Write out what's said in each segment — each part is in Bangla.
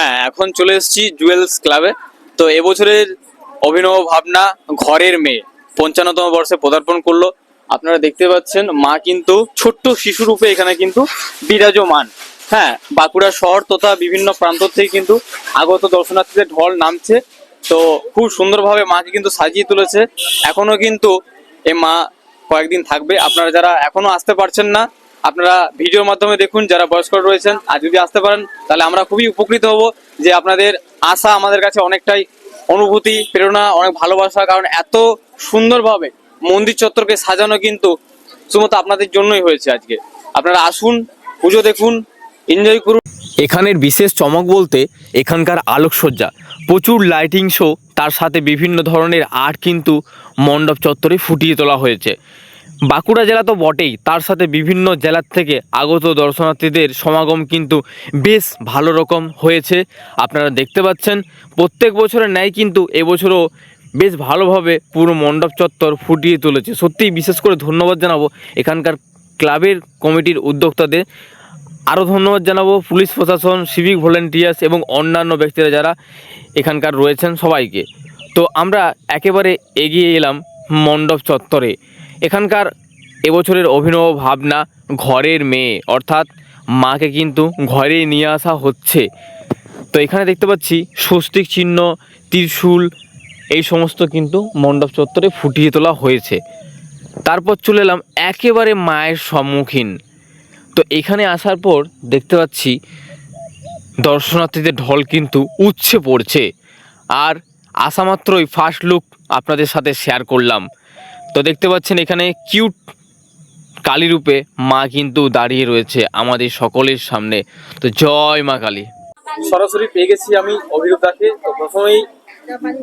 হ্যাঁ এখন চলে এসেছি জুয়েলস ক্লাবে। তো এবছরের অভিনব ভাবনা ঘরের মেয়ে, পঞ্চান্নতম বর্ষে পদার্পণ করল। আপনারা দেখতে পাচ্ছেন, মা কিন্তু ছোট্ট শিশুরূপে এখানে কিন্তু বিরাজমান। হ্যাঁ বাঁকুড়া শহর তথা বিভিন্ন প্রান্ত থেকে কিন্তু আগত দর্শনার্থীদের ঢল নামছে। তো খুব সুন্দরভাবে মাকে কিন্তু সাজিয়ে তুলেছে। এখনও কিন্তু এ মা কয়েকদিন থাকবে। আপনারা যারা এখনও আসতে পারছেন না আপনারা ভিডিওর মাধ্যমে দেখুন যারা বয়স্ক রয়েছেন। আর যদি আসতে পারেন, তাহলে আমরা খুবই উপকৃত হব যে আপনাদের আশা আমাদের কাছে অনেকটাই অনুভূতি, প্রেরণা, অনেক ভালোবাসা, কারণ এত সুন্দরভাবে মন্দির চত্বরকে সাজানো কিন্তু শুধুমাত্র আপনাদের জন্যই হয়েছে আজকে। আপনারা আসুন, পুজো দেখুন এনজয় করুন। এখানের বিশেষ চমক বলতে এখানকার আলোকসজ্জা। প্রচুর লাইটিং শো তার সাথে বিভিন্ন ধরনের আর্ট কিন্তু মণ্ডপ চত্বরে ফুটিয়ে তোলা হয়েছে। বাঁকুড়া জেলা তো বটেই, তার সাথে বিভিন্ন জেলার থেকে আগত দর্শনার্থীদের সমাগম কিন্তু বেশ ভালো রকম হয়েছে। আপনারা দেখতে পাচ্ছেন, প্রত্যেক বছরের ন্যায় কিন্তু এবছরও বেশ ভালোভাবে পুরো মণ্ডপ চত্বর ফুটিয়ে তুলেছে। সত্যিই বিশেষ করে ধন্যবাদ জানাব এখানকার ক্লাবের কমিটির উদ্যোক্তাদের। আরও ধন্যবাদ জানাব পুলিশ প্রশাসন, সিভিক ভলেন্টিয়ার্স এবং অন্যান্য ব্যক্তিরা যারা এখানকার রয়েছেন সবাইকে। তো আমরা একেবারে এগিয়ে এলাম মণ্ডপ চত্বরে। এখানকার এবছরের অভিনব ভাবনা ঘরের মেয়ে, অর্থাৎ মাকে কিন্তু ঘরে নিয়ে আসা হচ্ছে। তো এখানে দেখতে পাচ্ছি, স্বস্তিক চিহ্ন, ত্রিশূল, এই সমস্ত কিন্তু মণ্ডপ চত্বরে ফুটিয়ে তোলা হয়েছে। তারপর চলে এলাম একেবারে মায়ের সম্মুখীন। তো এখানে আসার পর দেখতে পাচ্ছি, দর্শনার্থীদের ঢল কিন্তু উচ্ছে পড়ছে। আর আসা মাত্রই ফার্স্ট লুক আপনাদের সাথে শেয়ার করলাম। তো দেখতে পাচ্ছেন এখানে কিউট কালীরূপে মা কিন্তু দাঁড়িয়ে রয়েছে আমাদের সকলের সামনে। তো জয় মা কালী। সরাসরি পেয়ে গেছি আমি অভিরূপ দাকে তো প্রথমেই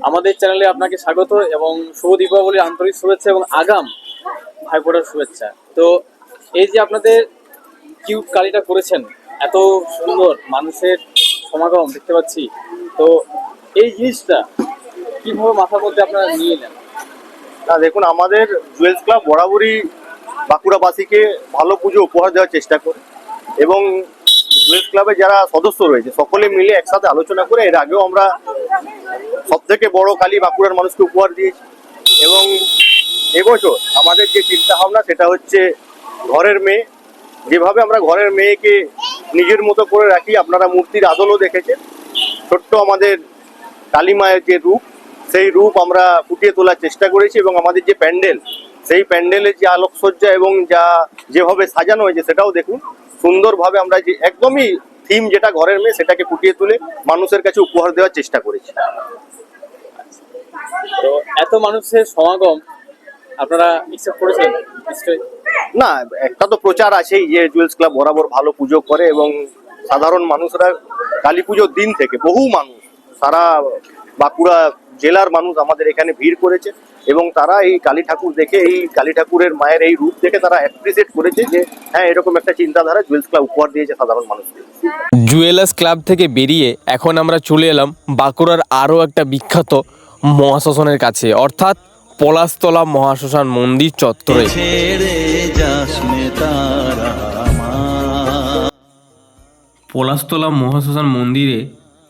আমাদের চ্যানেলে আপনাকে স্বাগত এবং শুভ দীপাবলির আন্তরিক শুভেচ্ছা এবং আগাম ভাইফোঁটার শুভেচ্ছা। তো এই যে আপনাদের কিউট কালিটা করেছেন, এত সুন্দর মানুষের সমাগম দেখতে পাচ্ছি। তো এই জিনিসটা কীভাবে মাথার মধ্যে আপনারা নিয়ে নেন? না, দেখুন, আমাদের জুয়েলস ক্লাব বরাবরই বাঁকুড়াবাসীকে ভালো পুজো উপহার দেওয়ার চেষ্টা করে এবং জুয়েলস ক্লাবে যারা সদস্য রয়েছে, সকলে মিলে একসাথে আলোচনা করে এর আগেও আমরা সব থেকে বড় কালী বাঁকুড়ার মানুষকে উপহার দিয়েছি। এবং এবছর আমাদের যে চিন্তা ভাবনা সেটা হচ্ছে ঘরের মেয়ে। যেভাবে আমরা ঘরের মেয়েকে নিজের মতো করে রাখি, আপনারা মূর্তির আদলও দেখেছেন। ছোট্ট আমাদের কালী মায়ের যে রূপ সেই রূপ আমরা ফুটিয়ে তোলার চেষ্টা করেছি এবং আমাদের যে প্যান্ডেল সেই প্যান্ডেলের যে আলোকসজ্জা এবং যা যেভাবে সাজানো হয়েছে সেটাও দেখুন। সুন্দরভাবে আমরা যে একদমই থিম যেটা ঘরের মেয়ে সেটাকে ফুটিয়ে তুলে মানুষের কাছে উপহার দেওয়ার চেষ্টা করেছি। তো এত মানুষের সমাগম আপনারা একসেপ্ট করেছেন? নিশ্চয়ই। না একটা তো প্রচার আছেই যে জুয়েলস ক্লাব বরাবর ভালো পুজো করে এবং সাধারণ মানুষরা কালী পুজোর দিন থেকে বহু মানুষ সারা বাঁকুড়া জেলার মানুষ আমাদের এখানে ভিড় করেছে এবং তারা এই কালী ঠাকুর দেখে এই কালী ঠাকুরের মায়ের এই রূপ দেখে তারা অ্যাপ্রিসিয়েট করেছে যে হ্যাঁ এরকম একটা চিন্তাধারা জুয়েলস ক্লাব উপহার দিয়েছে সাধারণ মানুষকে জুয়েলার্স ক্লাব থেকে বেরিয়ে এখন আমরা চলে এলাম বাঁকুড়ার আরও একটা বিখ্যাত মহাশ্মশানের কাছে অর্থাৎ পলাশতলা মহাশ্মশান মন্দির চত্বরে। পলাশতলা মহাশ্মশান মন্দিরে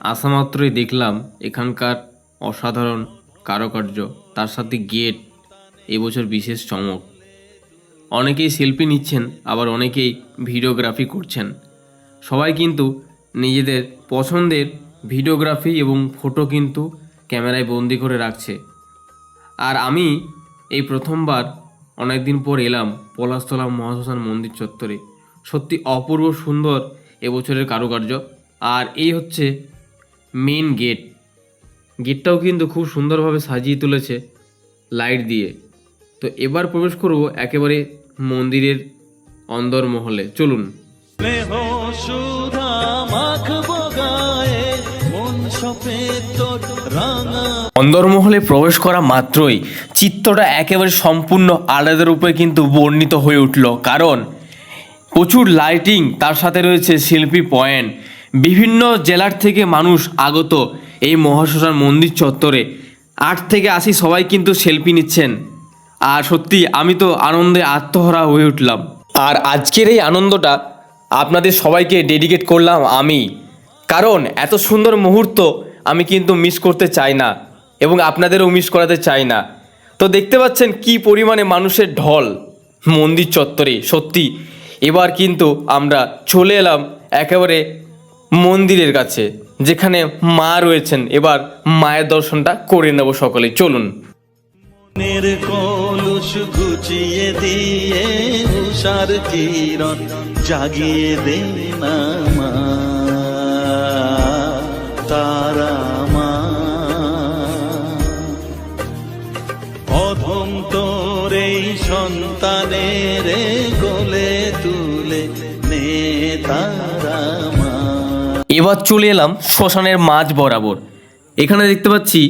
আসা মাত্রই দেখলাম এখানকার অসাধারণ কারুকার্য, তার সাথে গেট, এবছর বিশেষ চমক। অনেকেই সেলফি নিচ্ছেন, আবার অনেকেই ভিডিওগ্রাফি করছেন। সবাই কিন্তু নিজেদের পছন্দের ভিডিওগ্রাফি এবং ফটো কিন্তু ক্যামেরায় বন্দি করে রাখছে। আর আমি এই প্রথমবার অনেক দিন পর এলাম পলাশতলা মহাশ্মশান মন্দির চত্বরে। সত্যি অপূর্ব সুন্দর এবছরের কারুকার্য। আর এই হচ্ছে মেন গেট গেটটাও কিন্তু খুব সুন্দরভাবে সাজিয়ে তুলেছে লাইট দিয়ে। তো এবার প্রবেশ করব একেবারে মন্দিরের চলুন। মন সপে তোর রাঙা। অন্দরমহলে প্রবেশ করা মাত্রই চিত্রটা একেবারে সম্পূর্ণ আলাদা রূপে কিন্তু বর্ণিত হয়ে উঠল। কারণ প্রচুর লাইটিং তার সাথে রয়েছে শিল্পী পয়েন্ট। বিভিন্ন জেলার থেকে মানুষ আগত এই মহাশ্মশান মন্দির চত্বরে। আট থেকে আশি সবাই কিন্তু সেলফি নিচ্ছেন। আর সত্যি, আমি তো আনন্দে আত্মহরা হয়ে উঠলাম। আর আজকের এই আনন্দটা আপনাদের সবাইকে ডেডিকেট করলাম আমি। কারণ এত সুন্দর মুহূর্ত আমি কিন্তু মিস করতে চাই না এবং আপনাদেরও মিস করাতে চাই না। তো দেখতে পাচ্ছেন কি পরিমাণে মানুষের ঢল মন্দির চত্বরে। সত্যি, এবার কিন্তু আমরা চলে এলাম একেবারে মন্দিরের কাছে, যেখানে মা রয়েছেন। এবার মায়ের দর্শনটা করে নেব সকলে চলুন। ঘুচিয়ে দিয়ে কিরণ জাগিয়ে দে না মা। তারা সন্তানের গোলে তুলে নে তারা মা এবার চলে এলাম শ্মশানের মাঝ বরাবর। এখানে দেখতে পাচ্ছি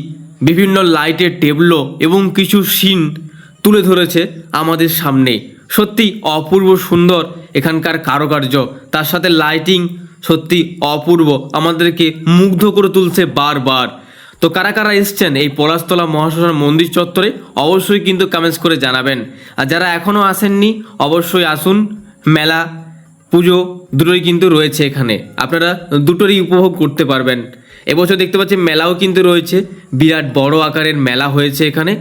বিভিন্ন লাইটের টেবলো এবং কিছু সিন তুলে ধরেছে আমাদের সামনে। সত্যি অপূর্ব সুন্দর এখানকার কারুকার্য। তার সাথে লাইটিং সত্যি অপূর্ব। আমাদেরকে মুগ্ধ করে তুলছে বারবার। তো কারা কারা এসছেন এই পলাশতলা মহাশ্মশান মন্দির চত্বরে, অবশ্যই কিন্তু কমেন্টস করে জানাবেন। আর যারা এখনও আসেননি, অবশ্যই আসুন। মেলা পুজো দুটোই কিন্তু রয়েছে এখানে। আপনারা দুটোরই উপভোগ করতে পারবেন। এবছর দেখতে পাচ্ছি মেলাও কিন্তু রয়েছে। বিরাট বড় আকারের মেলা হয়েছে এখানে।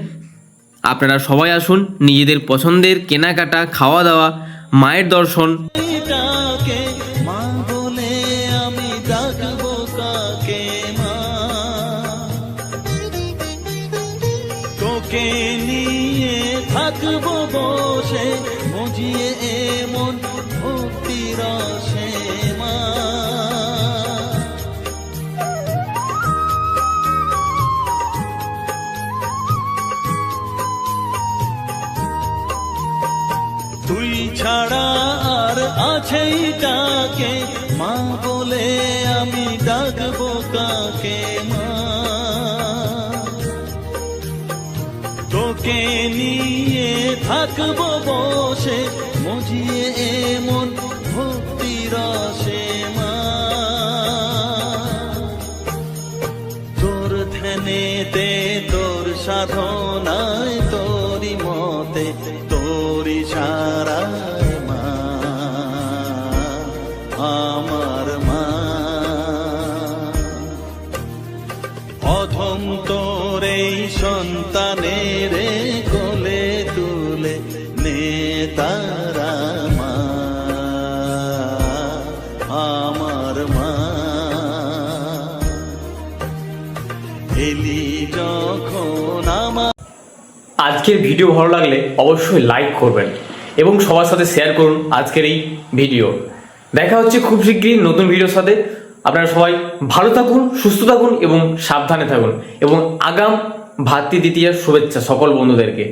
আপনারা সবাই আসুন, নিজেদের পছন্দের কেনাকাটা, খাওয়া দাওয়া, মায়ের দর্শন। থাকব বসে, মজিয়ে এমন ভক্তি রসে মা। তুই ছাড়া আর আছেই কাকে মা বলে আমি ডাকবো কাকে? থাকব বসে মজিয়ে এমন ভক্তি রসে মা। তোর ধ্যানেতে তোর সাধনায় তোরি মতে আজকের ভিডিও ভালো লাগলে অবশ্যই লাইক করবেন এবং সবার সাথে শেয়ার করুন আজকের এই ভিডিও। দেখা হচ্ছে খুব শীঘ্রই নতুন ভিডিওর সাথে। আপনারা সবাই ভালো থাকুন, সুস্থ থাকুন এবং সাবধানে থাকুন। এবং আগাম ভাতৃ দ্বিতীয়ার শুভেচ্ছা সকল বন্ধুদেরকে।